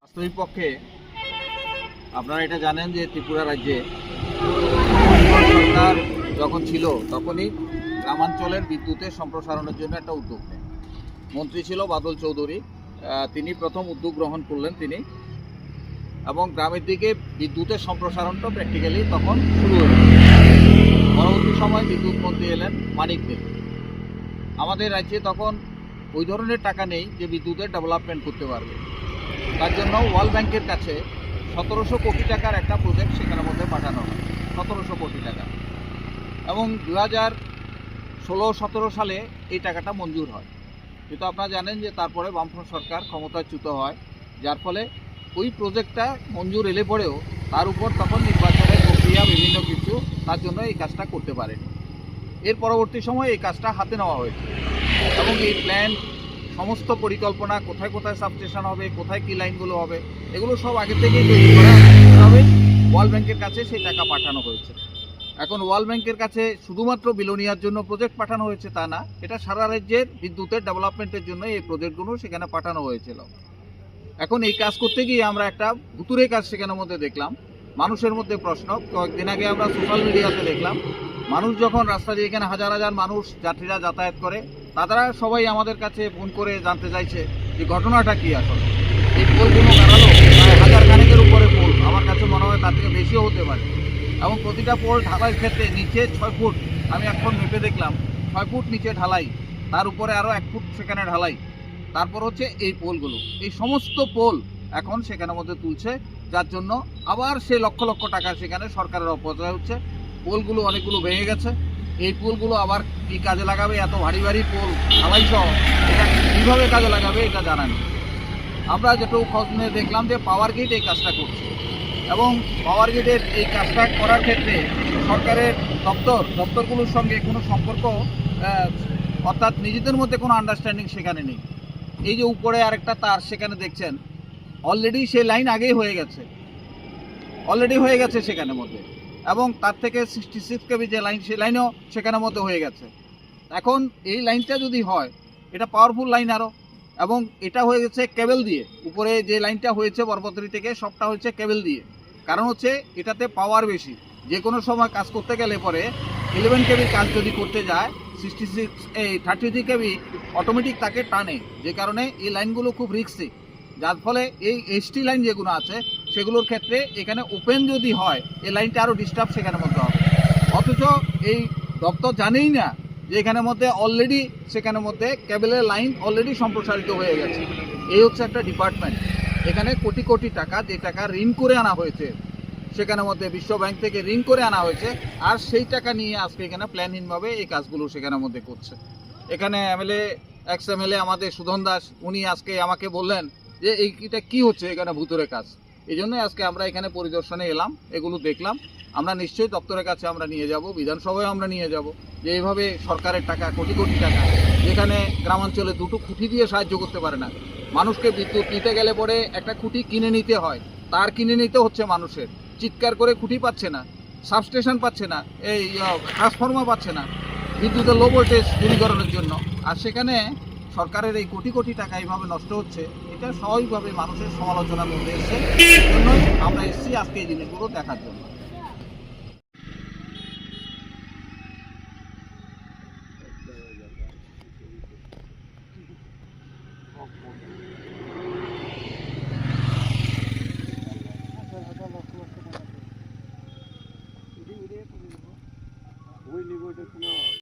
বাস্তবিক পক্ষে আপনারা এটা জানেন যে ত্রিপুরা রাজ্যে সরকার যখন ছিল তখনই গ্রামাঞ্চলের বিদ্যুতের সম্প্রসারণের জন্য একটা উদ্যোগ। মন্ত্রী ছিল বাদল চৌধুরী তিনি প্রথম উদ্যোগ গ্রহণ করলেন তিনি। এবং গ্রামের দিকে বিদ্যুতের সম্প্রসারণটা প্র্যাকটিক্যালি তখন শুরু হয়েছে পরবর্তী সময় বিদ্যুৎ মন্ত্রী এলেন মানিক দেব আমাদের রাজ্যে তখন ওই ধরনের টাকা নেই যে বিদ্যুতের ডেভেলপমেন্ট করতে পারবে। তার জন্য ওয়ার্ল্ড ব্যাংকের কাছে সতেরোশো কোটি টাকার একটা প্রজেক্ট সেখানের মধ্যে পাঠানো হয়, সতেরোশো কোটি টাকা। এবং দু হাজার ষোলো সতেরো সালে এই টাকাটা মঞ্জুর হয়। কিন্তু আপনারা জানেন যে তারপরে বামফ্রন্ট সরকার ক্ষমতাচ্যুত হয়, যার ফলে ওই প্রজেক্টটা মঞ্জুর এলে পরেও তার উপর তখন নির্বাচনের প্রক্রিয়া বিভিন্ন কিছু, তার জন্য এই কাজটা করতে পারেনি। এর পরবর্তী সময়ে এই কাজটা হাতে নেওয়া হয়েছে। এবং এই প্ল্যান সমস্ত পরিকল্পনা, কোথায় কোথায় সাবস্টেশন হবে, কোথায় কি লাইনগুলো হবে, এগুলো সব আগে থেকেই তৈরি করা তবে ওয়ার্ল্ড ব্যাংকের কাছে সেই টাকা পাঠানো হয়েছে। এখন ওয়ার্ল্ড ব্যাংকের কাছে শুধুমাত্র বিলোনিয়ার জন্য প্রজেক্ট পাঠানো হয়েছে তা না, এটা সারা রাজ্যের বিদ্যুতের ডেভেলপমেন্টের জন্য এই প্রজেক্টগুলো সেখানে পাঠানো হয়েছিল। এখন এই কাজ করতে গিয়ে আমরা একটা ভুতুরে কাজ সেখানের মধ্যে দেখলাম। মানুষের মধ্যে প্রশ্ন, কয়েকদিন আগে আমরা সোশ্যাল মিডিয়াতে দেখলাম, মানুষ যখন রাস্তা দিয়ে এখানে হাজার হাজার মানুষ যাত্রীরা যাতায়াত করে, তারা সবাই আমাদের কাছে ফোন করে জানতে চাইছে যে ঘটনাটা কি আসলে এই পোলগুলো দাঁড়াল প্রায় হাজার খানেকের উপরে পোল আমার কাছে মনে হয় তার থেকে বেশিও হতে পারে এবং প্রতিটা পোল ঢালাইয়ের ক্ষেত্রে নিচে ছয় ফুট, আমি এখন মেপে দেখলাম, ছয় ফুট নিচে ঢালাই, তার উপরে আরও এক ফুট সেখানে ঢালাই। তারপর হচ্ছে এই পোলগুলো। এই সমস্ত পোল এখন সেখানের মধ্যে তুলছে, যার জন্য আবার সেই লক্ষ লক্ষ টাকা সেখানে সরকারের অপচয় হচ্ছে। পোলগুলো অনেকগুলো ভেঙে গেছে। এই পোলগুলো আবার কি কাজে লাগাবে? এত ভারী ভারী পোল ঢালাই সহ এটা কীভাবে কাজে লাগাবে এটা জানা নেই। আমরা যেটুকু খোঁজ নিয়ে দেখলাম যে পাওয়ার গ্রিড এই কাজটা করছে। এবং পাওয়ার গ্রিডের এই কাজটা করার ক্ষেত্রে সরকারের দপ্তর, দপ্তরগুলোর সঙ্গে কোনো সম্পর্ক অর্থাৎ নিজেদের মধ্যে কোনো আন্ডারস্ট্যান্ডিং সেখানে নেই। এই যে উপরে আরেকটা তার সেখানে দেখছেন অলরেডি সেই লাইন আগেই হয়ে গেছে। অলরেডি হয়ে গেছে সেখানের মধ্যে। এবং তার থেকে সিক্সটি সিক্স কেবি যে লাইন সেই লাইনও সেখানের মধ্যে হয়ে গেছে। এখন এই লাইনটা যদি হয়, এটা পাওয়ারফুল লাইন আরও এবং এটা হয়ে গেছে কেবল দিয়ে। উপরে যে লাইনটা হয়েছে বরপত্রী থেকে, সবটা হচ্ছে কেবেল দিয়ে। কারণ হচ্ছে, এটাতে পাওয়ার বেশি। যে কোনো সময় কাজ করতে গেলে পরে ইলেভেন কেবির কাজ যদি করতে যায় সিক্সটি সিক্স এই থার্টি থ্রি কেবি অটোমেটিক তাকে টানে। যে কারণে এই লাইনগুলো খুব রিক্সি যার ফলে এই এসটি লাইন যেগুলো আছে, সেগুলোর ক্ষেত্রে এখানে ওপেন যদি হয়, এই লাইনটা আরও ডিস্টার্ব সেখানের মধ্যে হবে। অথচ এই দপ্তর জানেই না যে এখানের মধ্যে অলরেডি সেখানের মধ্যে কেবলের লাইন অলরেডি সম্প্রসারিত হয়ে গেছে। এই হচ্ছে একটা ডিপার্টমেন্ট এখানে কোটি কোটি টাকা যে টাকা ঋণ করে আনা হয়েছে, সেখানের মধ্যে বিশ্ব ব্যাংক থেকে ঋণ করে আনা হয়েছে, আর সেই টাকা নিয়ে আজকে এখানে প্ল্যানহীনভাবে এই কাজগুলো সেখানের মধ্যে করছে। এখানে এমএলএ এক্স এমএলএ আমাদের সুধন দাস, উনি আজকে আমাকে বললেন যে এইটা কি হচ্ছে এখানে ভুতুরে কাজ? এই জন্যই আজকে আমরা এখানে পরিদর্শনে এলাম, এগুলো দেখলাম। আমরা নিশ্চয়ই দপ্তরের কাছে আমরা নিয়ে যাব বিধানসভায় আমরা নিয়ে যাব, যে এইভাবে সরকারের টাকা, কোটি কোটি টাকা, যেখানে গ্রামাঞ্চলে দুটো খুঁটি দিয়ে সাহায্য করতে পারে না। মানুষকে বিদ্যুৎ নিতে গেলে পরে একটা খুঁটি কিনে নিতে হয়, তার কিনে নিতে হচ্ছে মানুষের। চিৎকার করে খুঁটি পাচ্ছে না সাবস্টেশন পাচ্ছে না, এই ট্রান্সফর্মার পাচ্ছে না, বিদ্যুতের লো ভোল্টেজ দূরীকরণের জন্য। আর সেখানে সরকারের এই কোটি কোটি টাকা এইভাবে নষ্ট হচ্ছে এটা স্বাভাবিকভাবে মানুষের সমালোচনার মধ্যে এসছে। জন্যই আমরা এসেছি আজকে এই জিনিসগুলো দেখার জন্য।